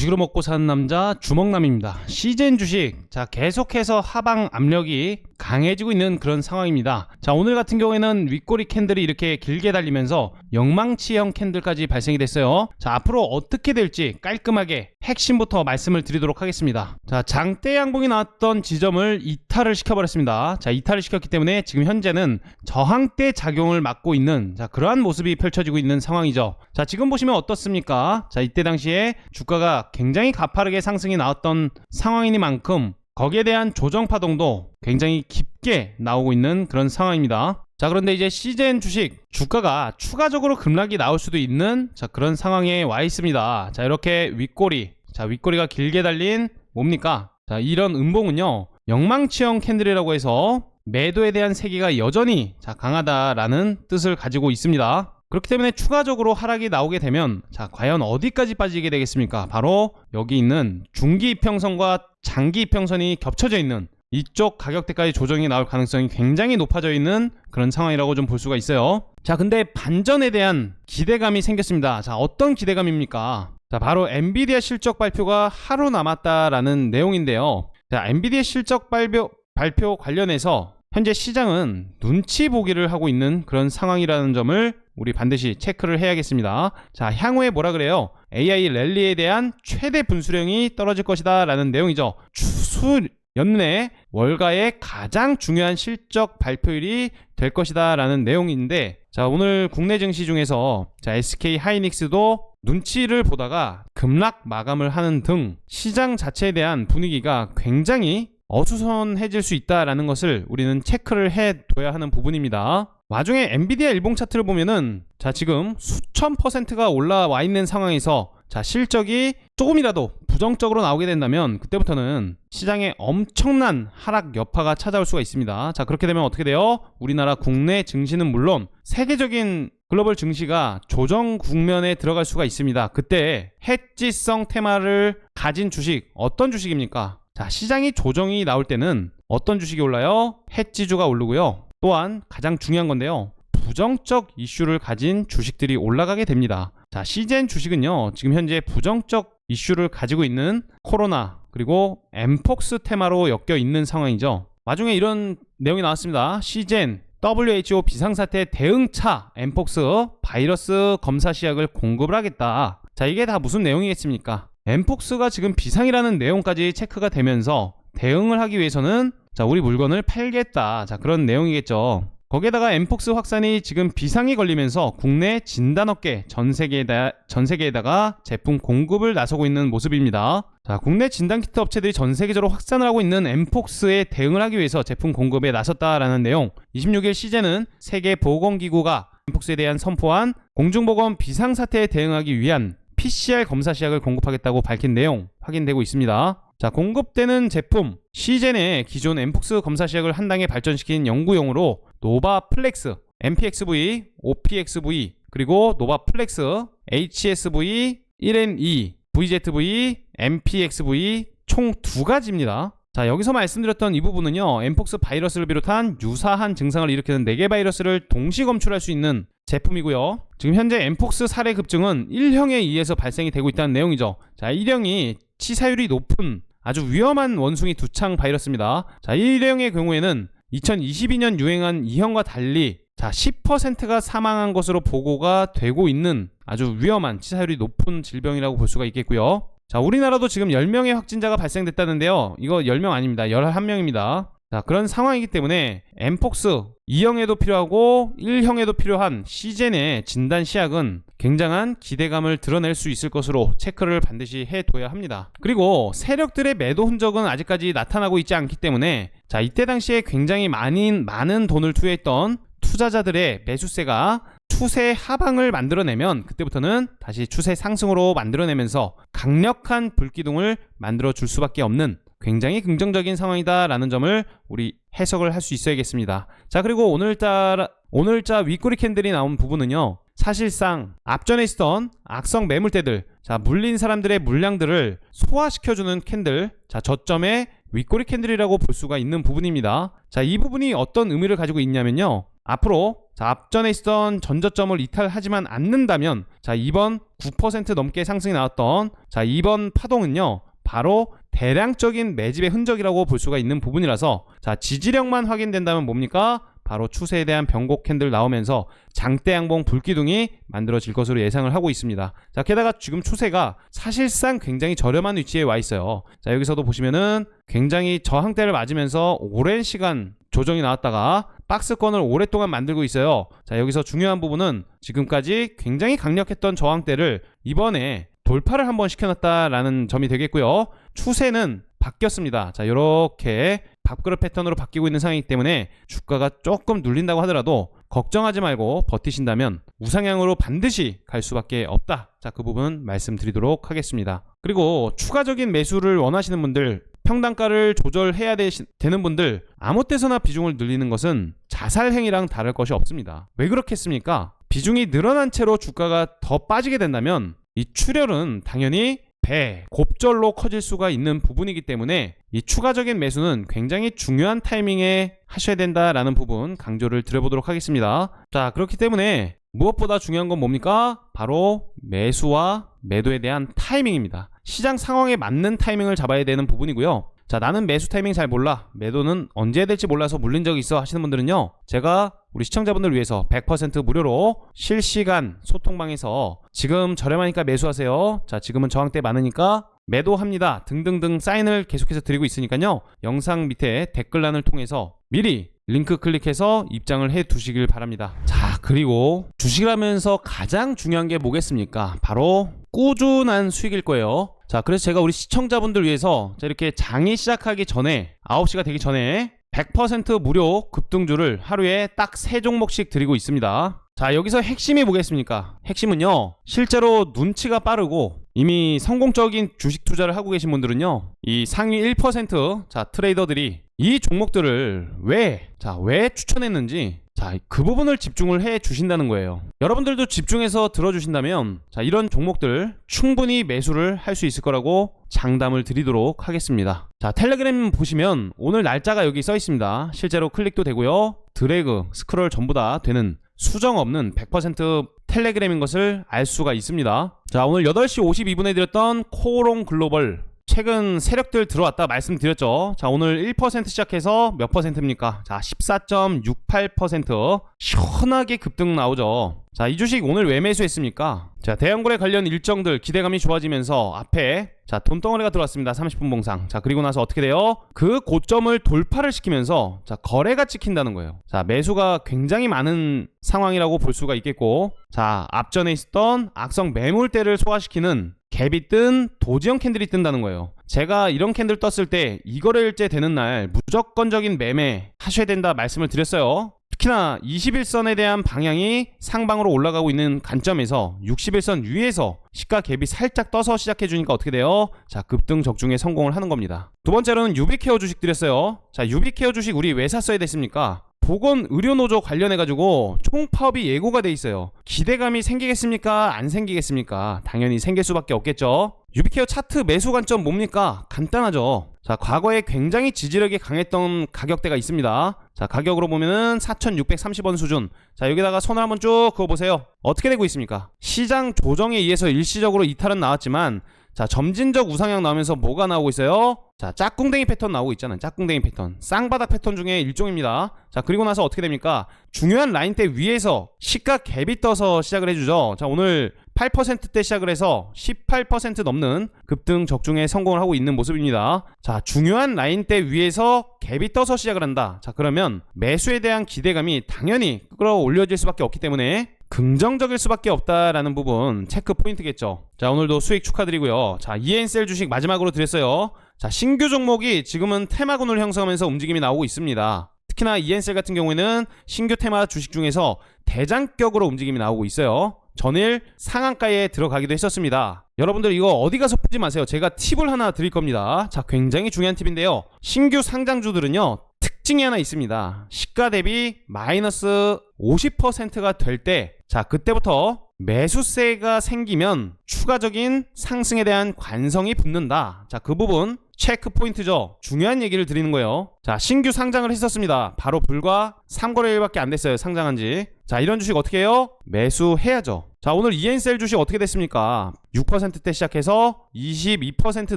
주식으로 먹고 사는 남자 주먹남입니다. 시즌 주식. 자, 계속해서 하방 압력이 강해지고 있는 그런 상황입니다. 자, 오늘 같은 경우에는 윗꼬리 캔들이 이렇게 길게 달리면서 영망치형 캔들까지 발생이 됐어요. 자, 앞으로 어떻게 될지 깔끔하게 핵심부터 말씀을 드리도록 하겠습니다. 자, 장대 양봉이 나왔던 지점을 이탈을 시켜버렸습니다. 자, 이탈을 시켰기 때문에 지금 현재는 저항대 작용을 맡고 있는 자, 그러한 모습이 펼쳐지고 있는 상황이죠. 자, 지금 보시면 어떻습니까? 자, 이때 당시에 주가가 굉장히 가파르게 상승이 나왔던 상황이니만큼 거기에 대한 조정 파동도 굉장히 깊게 나오고 있는 그런 상황입니다. 자, 그런데 이제 시젠 주식 주가가 추가적으로 급락이 나올 수도 있는 자, 그런 상황에 와 있습니다. 자, 이렇게 윗꼬리. 자, 윗꼬리가 길게 달린 뭡니까? 자, 이런 음봉은요. 영망치형 캔들이라고 해서 매도에 대한 세기가 여전히 자, 강하다라는 뜻을 가지고 있습니다. 그렇기 때문에 추가적으로 하락이 나오게 되면 자 과연 어디까지 빠지게 되겠습니까? 바로 여기 있는 중기 이평선과 장기 이평선이 겹쳐져 있는 이쪽 가격대까지 조정이 나올 가능성이 굉장히 높아져 있는 그런 상황이라고 좀 볼 수가 있어요. 자, 근데 반전에 대한 기대감이 생겼습니다. 자, 어떤 기대감입니까? 자, 바로 엔비디아 실적 발표가 하루 남았다라는 내용인데요. 자, 엔비디아 실적 발표, 발표 관련해서 현재 시장은 눈치 보기를 하고 있는 그런 상황이라는 점을 우리 반드시 체크를 해야겠습니다. 자, 향후에 뭐라 그래요? AI 랠리에 대한 최대 분수령이 떨어질 것이다 라는 내용이죠. 추수 연내 월가의 가장 중요한 실적 발표일이 될 것이다 라는 내용인데 자, 오늘 국내 증시 중에서 자, SK 하이닉스도 눈치를 보다가 급락 마감을 하는 등 시장 자체에 대한 분위기가 굉장히 어수선해질 수 있다라는 것을 우리는 체크를 해둬야 하는 부분입니다. 와중에 엔비디아 일봉 차트를 보면은 자 지금 수천 퍼센트가 올라와 있는 상황에서 자 실적이 조금이라도 부정적으로 나오게 된다면 그때부터는 시장에 엄청난 하락 여파가 찾아올 수가 있습니다. 자 그렇게 되면 어떻게 돼요? 우리나라 국내 증시는 물론 세계적인 글로벌 증시가 조정 국면에 들어갈 수가 있습니다. 그때 해지성 테마를 가진 주식 어떤 주식입니까? 자, 시장이 조정이 나올 때는 어떤 주식이 올라요? 해지주가 오르고요. 또한 가장 중요한 건데요. 부정적 이슈를 가진 주식들이 올라가게 됩니다. 자, 시젠 주식은요. 지금 현재 부정적 이슈를 가지고 있는 코로나 그리고 엠폭스 테마로 엮여 있는 상황이죠. 와중에 이런 내용이 나왔습니다. 시젠 WHO 비상사태 대응차 엠폭스 바이러스 검사 시약을 공급을 하겠다. 자, 이게 다 무슨 내용이겠습니까? 엠폭스가 지금 비상이라는 내용까지 체크가 되면서 대응을 하기 위해서는 자, 우리 물건을 팔겠다. 자, 그런 내용이겠죠. 거기에다가 엠폭스 확산이 지금 비상이 걸리면서 국내 진단업계 전 세계에다 전 세계에다가 제품 공급을 나서고 있는 모습입니다. 자, 국내 진단키트 업체들이 전 세계적으로 확산을 하고 있는 엠폭스에 대응을 하기 위해서 제품 공급에 나섰다라는 내용. 26일 시제는 세계 보건기구가 엠폭스에 대한 선포한 공중보건 비상사태에 대응하기 위한 PCR 검사 시약을 공급하겠다고 밝힌 내용 확인되고 있습니다. 자, 공급되는 제품 시젠의 기존 엠폭스 검사 시약을 한 단계 발전시킨 연구용으로 노바플렉스, MPXV, OPXV, 그리고 노바플렉스, HSV, 1N2, VZV, MPXV 총 두 가지입니다. 자, 여기서 말씀드렸던 이 부분은요, 엠폭스 바이러스를 비롯한 유사한 증상을 일으키는 4개 바이러스를 동시 검출할 수 있는 제품이고요. 지금 현재 엠폭스 사례 급증은 1형에 의해서 발생이 되고 있다는 내용이죠. 자, 1형이 치사율이 높은 아주 위험한 원숭이 두창 바이러스입니다. 자, 1형의 경우에는 2022년 유행한 2형과 달리 자, 10%가 사망한 것으로 보고가 되고 있는 아주 위험한 치사율이 높은 질병이라고 볼 수가 있겠고요. 자, 우리나라도 지금 10명의 확진자가 발생됐다는데요. 이거 10명 아닙니다. 11명입니다. 자, 그런 상황이기 때문에 엠폭스 2형에도 필요하고 1형에도 필요한 시젠의 진단 시약은 굉장한 기대감을 드러낼 수 있을 것으로 체크를 반드시 해둬야 합니다. 그리고 세력들의 매도 흔적은 아직까지 나타나고 있지 않기 때문에 자, 이때 당시에 굉장히 많은, 많은 돈을 투여했던 투자자들의 매수세가 추세 하방을 만들어내면 그때부터는 다시 추세 상승으로 만들어내면서 강력한 불기둥을 만들어 줄 수밖에 없는 굉장히 긍정적인 상황이다라는 점을 우리 해석을 할 수 있어야겠습니다. 자, 그리고 오늘따라 오늘자 윗꼬리 캔들이 나온 부분은요. 사실상 앞전에 있었던 악성 매물대들, 자, 물린 사람들의 물량들을 소화시켜주는 캔들, 자, 저점의 윗꼬리 캔들이라고 볼 수가 있는 부분입니다. 자, 이 부분이 어떤 의미를 가지고 있냐면요. 앞으로 자, 앞전에 있었던 전저점을 이탈하지만 않는다면 자, 이번 9% 넘게 상승이 나왔던 자, 이번 파동은요. 바로 대량적인 매집의 흔적이라고 볼 수가 있는 부분이라서 자, 지지력만 확인된다면 뭡니까? 바로 추세에 대한 변곡 캔들 나오면서 장대 양봉 불기둥이 만들어질 것으로 예상을 하고 있습니다. 자, 게다가 지금 추세가 사실상 굉장히 저렴한 위치에 와 있어요. 자, 여기서도 보시면은 굉장히 저항대를 맞으면서 오랜 시간 조정이 나왔다가 박스권을 오랫동안 만들고 있어요. 자, 여기서 중요한 부분은 지금까지 굉장히 강력했던 저항대를 이번에 돌파를 한번 시켜놨다라는 점이 되겠고요. 추세는 바뀌었습니다. 자, 이렇게 밥그릇 패턴으로 바뀌고 있는 상황이기 때문에 주가가 조금 눌린다고 하더라도 걱정하지 말고 버티신다면 우상향으로 반드시 갈 수밖에 없다. 자, 그 부분 말씀드리도록 하겠습니다. 그리고 추가적인 매수를 원하시는 분들 평단가를 조절해야 되시, 되는 분들 아무 때서나 비중을 늘리는 것은 자살행위랑 다를 것이 없습니다. 왜 그렇겠습니까? 비중이 늘어난 채로 주가가 더 빠지게 된다면 이 출혈은 당연히 배, 곱절로 커질 수가 있는 부분이기 때문에 이 추가적인 매수는 굉장히 중요한 타이밍에 하셔야 된다라는 부분 강조를 드려보도록 하겠습니다. 자, 그렇기 때문에 무엇보다 중요한 건 뭡니까? 바로 매수와 매도에 대한 타이밍입니다. 시장 상황에 맞는 타이밍을 잡아야 되는 부분이고요. 자, 나는 매수 타이밍 잘 몰라. 매도는 언제 해야 될지 몰라서 물린 적이 있어 하시는 분들은요. 제가 우리 시청자분들 위해서 100% 무료로 실시간 소통방에서 지금 저렴하니까 매수하세요. 자, 지금은 저항대 많으니까 매도합니다. 등등등 사인을 계속해서 드리고 있으니까요. 영상 밑에 댓글란을 통해서 미리 링크 클릭해서 입장을 해 두시길 바랍니다. 자, 그리고 주식을 하면서 가장 중요한 게 뭐겠습니까? 바로 꾸준한 수익일 거예요. 자, 그래서 제가 우리 시청자분들 위해서 자, 이렇게 장이 시작하기 전에 9시가 되기 전에 100% 무료 급등주를 하루에 딱 3종목씩 드리고 있습니다. 자, 여기서 핵심이 뭐겠습니까? 핵심은요, 실제로 눈치가 빠르고 이미 성공적인 주식 투자를 하고 계신 분들은요, 이 상위 1%, 자, 트레이더들이 이 종목들을 왜, 자, 왜 추천했는지, 자, 그 부분을 집중을 해 주신다는 거예요. 여러분들도 집중해서 들어주신다면, 자, 이런 종목들 충분히 매수를 할 수 있을 거라고 장담을 드리도록 하겠습니다. 자, 텔레그램 보시면 오늘 날짜가 여기 써 있습니다. 실제로 클릭도 되고요. 드래그, 스크롤 전부 다 되는 수정 없는 100% 텔레그램인 것을 알 수가 있습니다. 자, 오늘 8시 52분에 드렸던 코롱 글로벌 최근 세력들 들어왔다 말씀드렸죠. 자, 오늘 1% 시작해서 몇 퍼센트입니까? 자, 14.68% 시원하게 급등 나오죠. 자, 이 주식 오늘 왜 매수했습니까? 자, 대형거래 관련 일정들 기대감이 좋아지면서 앞에 자, 돈덩어리가 들어왔습니다. 30분 봉상. 자, 그리고 나서 어떻게 돼요? 그 고점을 돌파를 시키면서 자, 거래가 찍힌다는 거예요. 자, 매수가 굉장히 많은 상황이라고 볼 수가 있겠고 자, 앞전에 있었던 악성 매물대를 소화시키는 갭이 뜬 도지형 캔들이 뜬다는 거예요. 제가 이런 캔들 떴을 때 이거래일제 되는 날 무조건적인 매매 하셔야 된다 말씀을 드렸어요. 특히나 21선에 대한 방향이 상방으로 올라가고 있는 관점에서 61선 위에서 시가 갭이 살짝 떠서 시작해 주니까 어떻게 돼요? 자, 급등 적중에 성공을 하는 겁니다. 두 번째로는 유비케어 주식 드렸어요. 자, 유비케어 주식 우리 왜 샀어야 됐습니까? 보건 의료 노조 관련해 가지고 총파업이 예고가 돼 있어요. 기대감이 생기겠습니까? 안 생기겠습니까? 당연히 생길 수밖에 없겠죠. 유비케어 차트 매수 관점 뭡니까? 간단하죠. 자, 과거에 굉장히 지지력이 강했던 가격대가 있습니다. 자, 가격으로 보면은 4,630원 수준. 자, 여기다가 손을 한번 쭉 그어 보세요. 어떻게 되고 있습니까? 시장 조정에 의해서 일시적으로 이탈은 나왔지만 자, 점진적 우상향 나오면서 뭐가 나오고 있어요? 자, 짝꿍댕이 패턴 나오고 있잖아요. 짝꿍댕이 패턴. 쌍바닥 패턴 중에 일종입니다. 자, 그리고 나서 어떻게 됩니까? 중요한 라인대 위에서 시가 갭이 떠서 시작을 해주죠. 자, 오늘 8%대 시작을 해서 18% 넘는 급등 적중에 성공을 하고 있는 모습입니다. 자, 중요한 라인대 위에서 갭이 떠서 시작을 한다. 자, 그러면 매수에 대한 기대감이 당연히 끌어올려질 수밖에 없기 때문에 긍정적일 수밖에 없다라는 부분 체크 포인트겠죠. 자, 오늘도 수익 축하드리고요. 자, ENCL 주식 마지막으로 드렸어요. 자, 신규 종목이 지금은 테마군을 형성하면서 움직임이 나오고 있습니다. 특히나 ENCL 같은 경우에는 신규 테마 주식 중에서 대장격으로 움직임이 나오고 있어요. 전일 상한가에 들어가기도 했었습니다. 여러분들 이거 어디 가서 보지 마세요. 제가 팁을 하나 드릴 겁니다. 자, 굉장히 중요한 팁인데요. 신규 상장주들은요. 특징이 하나 있습니다. 시가 대비 마이너스 50%가 될 때, 자, 그때부터 매수세가 생기면 추가적인 상승에 대한 관성이 붙는다. 자, 그 부분 체크 포인트죠. 중요한 얘기를 드리는 거예요. 자, 신규 상장을 했었습니다. 바로 불과 3거래일밖에 안 됐어요. 상장한 지. 자, 이런 주식 어떻게 해요? 매수해야죠. 자, 오늘 이엔셀 주식 어떻게 됐습니까? 6%대 시작해서 22%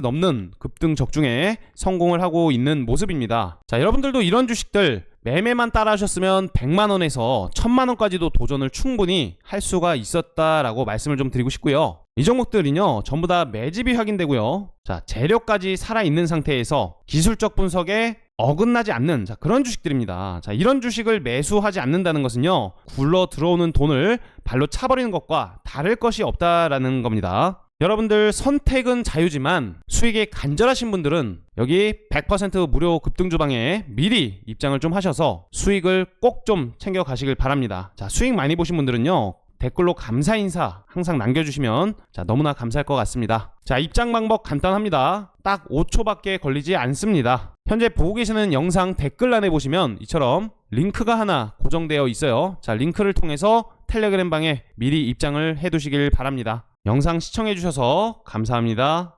넘는 급등 적중에 성공을 하고 있는 모습입니다. 자, 여러분들도 이런 주식들 매매만 따라 하셨으면 100만 원에서 1000만 원까지도 도전을 충분히 할 수가 있었다라고 말씀을 좀 드리고 싶고요. 이 종목들은요, 전부 다 매집이 확인되고요. 자, 재료까지 살아있는 상태에서 기술적 분석에 어긋나지 않는 자, 그런 주식들입니다. 자, 이런 주식을 매수하지 않는다는 것은요, 굴러 들어오는 돈을 발로 차버리는 것과 다를 것이 없다라는 겁니다. 여러분들 선택은 자유지만 수익에 간절하신 분들은 여기 100% 무료 급등 주방에 미리 입장을 좀 하셔서 수익을 꼭 좀 챙겨 가시길 바랍니다. 자, 수익 많이 보신 분들은요. 댓글로 감사 인사 항상 남겨주시면 자 너무나 감사할 것 같습니다. 자 입장 방법 간단합니다. 딱 5초밖에 걸리지 않습니다. 현재 보고 계시는 영상 댓글란에 보시면 이처럼 링크가 하나 고정되어 있어요. 자 링크를 통해서 텔레그램 방에 미리 입장을 해두시길 바랍니다. 영상 시청해주셔서 감사합니다.